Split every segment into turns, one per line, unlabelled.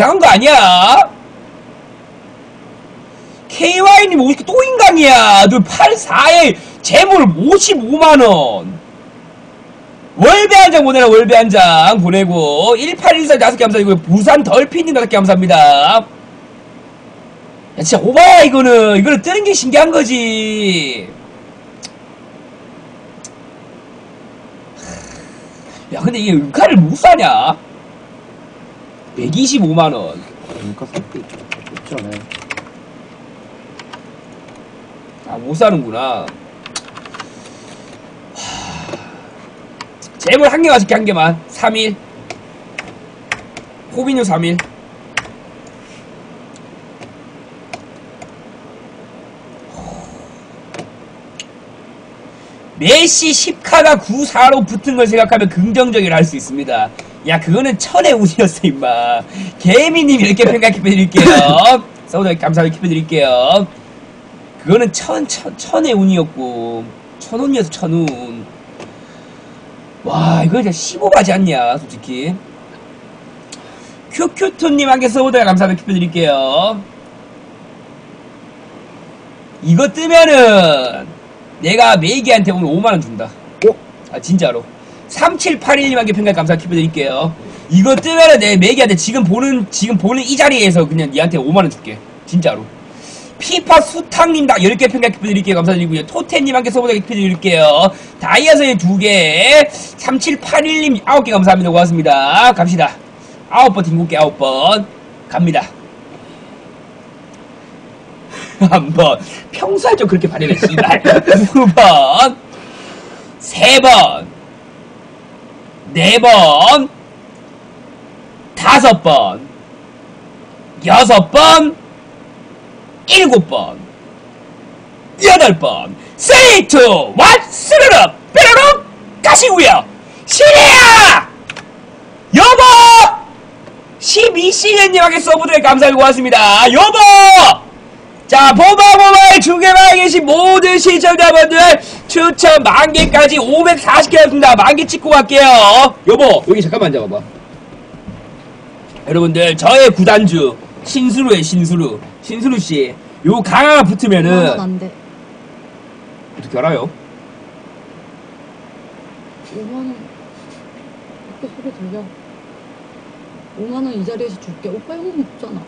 이상한 거 아니야? KY님 뭐 이렇게 또 인간이야. 너 84에 재물 55만원. 월배 한 장 보내라, 월배 한 장 보내고. 1814 다섯 개 감사드리고, 부산 덜피님 다섯 개 감사합니다. 야, 진짜 오바야, 이거는. 이거는 뜨는 게 신기한 거지. 야, 근데 이게 은카를 못 사냐? 125만 원.
그러니까 섞기 있잖아요.
아, 못 사는구나. 하... 재물 한 개만 줄게, 한 개만. 3일. 호비뉴 3일. 메시 10카가 9-4로 붙은 걸 생각하면 긍정적이라 할 수 있습니다. 야, 그거는 천의 운이었어, 임마. 개미님 이렇게 평가해드릴게요. 서우다 감사하게 킵해드릴게요. 그거는 천, 천, 천의 운이었고, 천운이어서 천운. 와, 이거 진짜 15바지 않냐, 솔직히. 큐큐토님 한개 써보다가 감사하게 킵해드릴게요. 이거 뜨면은, 내가 메이기한테 오늘 5만원 준다.
어?
아, 진짜로. 3781님 한개 평가 감사하게 킵해드릴게요. 이거 뜨면은 내 메이기한테 지금 보는, 지금 보는 이 자리에서 그냥 니한테 5만원 줄게. 진짜로. 피파 수탕님 다 10개 평가 기드릴게요 감사드리고요. 토테님 한개 서보다 기드릴게요. 다이아선이 2개, 3781님 9개 감사합니다. 고맙습니다. 갑시다. 9번 딩국개 9번. 갑니다. 한번 평소에 좀 그렇게 발휘해 씨발 두번 세 번 네 번 다섯 번 여섯 번 일곱 번, 여덟 번, 세이 투, 왓, 스르륵, 뾰로록, 가시고요. 시리야! 여보! 12시간님에게 서브드에 감사하고 고맙습니다. 여보! 자, 보마보마의 중계방에 계신 모든 시청자분들 추천 만개까지 540개였습니다. 만개 찍고 갈게요. 여보, 여기 잠깐만 앉아봐봐. 여러분들, 저의 구단주, 신수루의 신수루. 신수루 씨, 요 강화가 붙으면은
만원 안 돼.
어떻게 알아요?
5만원. 밖에 소리 들려. 5만원 이 자리에서 줄게. 오빠 이거 없잖아.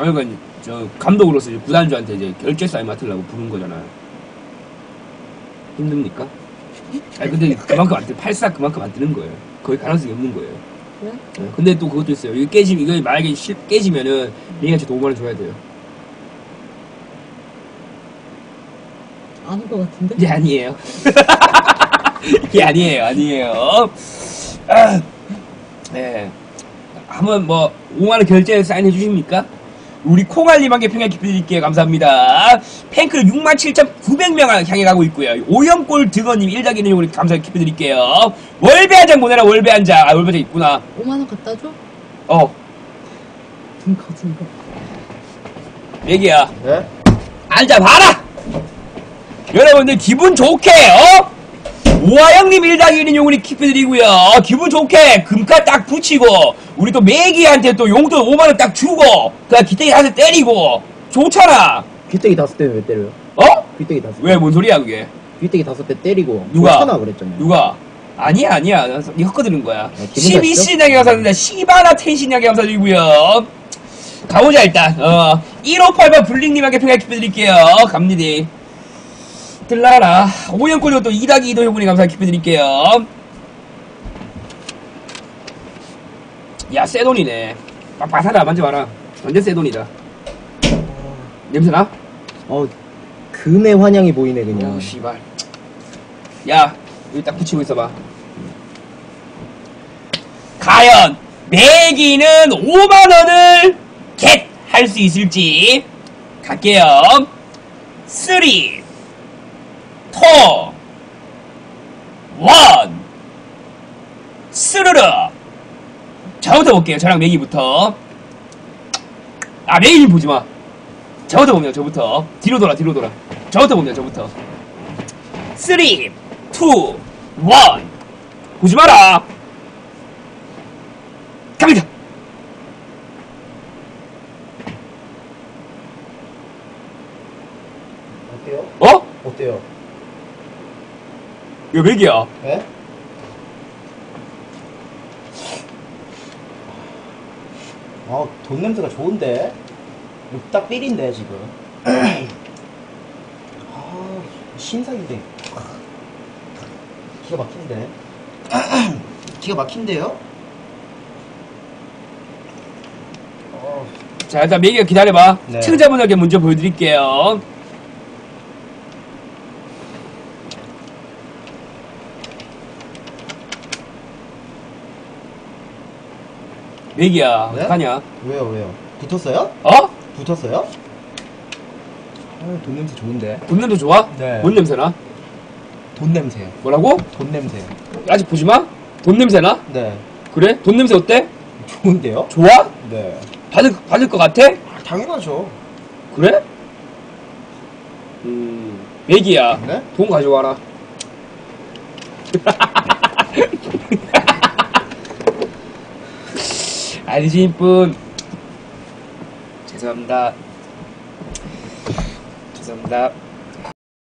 아니 그러니까 저 감독으로서 이제 구단주한테 이제 결제 사인 맡으려고 부른 거잖아요. 힘듭니까? 아니 근데 그만큼 안 뜨, 84 그만큼 안 뜨는 거예요. 거의 가능성이 없는 거예요.
그래?
네, 근데 또 그것도 있어요. 이거 깨지면 이거 만약에 실, 깨지면은 저도 5만 원 줘야 돼요.
아는 것 같은데?
이게 아니에요. 이게 아니에요, 아니에요. 아, 네. 한번 뭐, 5만 원 결제 사인해 주십니까? 우리 콩알님한테 평양 기쁘드릴게요. 감사합니다. 팬클럽 67,900명 향해 가고 있고요. 오영골 득어님 1작이는 우리 감사히 기쁘드릴게요. 월배 한 장 보내라, 월배 한 장. 아, 월배 장 있구나.
5만원 갖다 줘?
어,
등 커진 거.
얘기야.
네?
앉아봐라! 여러분들 기분 좋게, 어? 오하영님 1당 1인 용우리 킵해드리고요. 기분 좋게 금카 딱 붙이고, 우리 또 매기한테 또 용돈 5만원 딱 주고, 그냥 기대기 하나 때리고, 좋잖아.
귀때기 다섯 대는 왜 때려요?
어?
귀때기 다섯
왜, 뭔 소리야, 그게?
귀때기 다섯 대 때리고
누가?
천하 그랬잖아요.
누가? 아니야, 아니야. 니 헛거드는 거야.
기분
12신약에 감사드립니다. 시바나 텐신약에 감사드리고요. 가보자, 일단. 어, 1588 블링님에게 평가 킵해드릴게요. 갑니다. 들라라. 오연골로 또 2닭이 2도 형분이 감사 킵해드릴게요. 야, 새 돈이네. 빡빡하다, 만져봐라. 완전 새 돈이다. 냄새나?
어, 금의 환영이 보이네 그냥.
오, 씨발. 야, 여기 딱 붙이고 있어봐. 과연, 매기는 5만원을 겟! 할 수 있을지. 갈게요. 3, 2, 1. 스르르. 저부터 볼게요. 저랑 맥이부터. 아, 맥이 보지마. 저부터 보면 저부터. 뒤로 돌아, 뒤로 돌아. 저부터 보면 저부터. 3, 2, 1. 보지 마라! 갑니다!
어때요? 어? 어때요?
이거 맥이야. 네?
예? 아, 돈 냄새가 좋은데? 딱 삘인데, 지금. 아, 신사인데. 기가 막힌데. 기가 막힌데요? 어,
자, 일단 맥이가 기다려봐.
네.
시청자분들께 먼저 보여드릴게요. 맥이야.
네?
어떡하냐?
왜요, 왜요? 붙었어요?
어?
붙었어요? 아, 돈 냄새 좋은데.
돈 냄새 좋아?
네.
뭔 냄새나?
돈 냄새요.
뭐라고?
돈 냄새.
아직 보지 마? 돈 냄새나?
네.
그래? 돈 냄새 어때?
좋은데요?
좋아?
네.
받을, 받을 것 같아?
아, 당연하죠.
그래? 음, 맥이야.
네?
돈 가져와라. 아니신 분. 죄송합니다. 죄송합니다.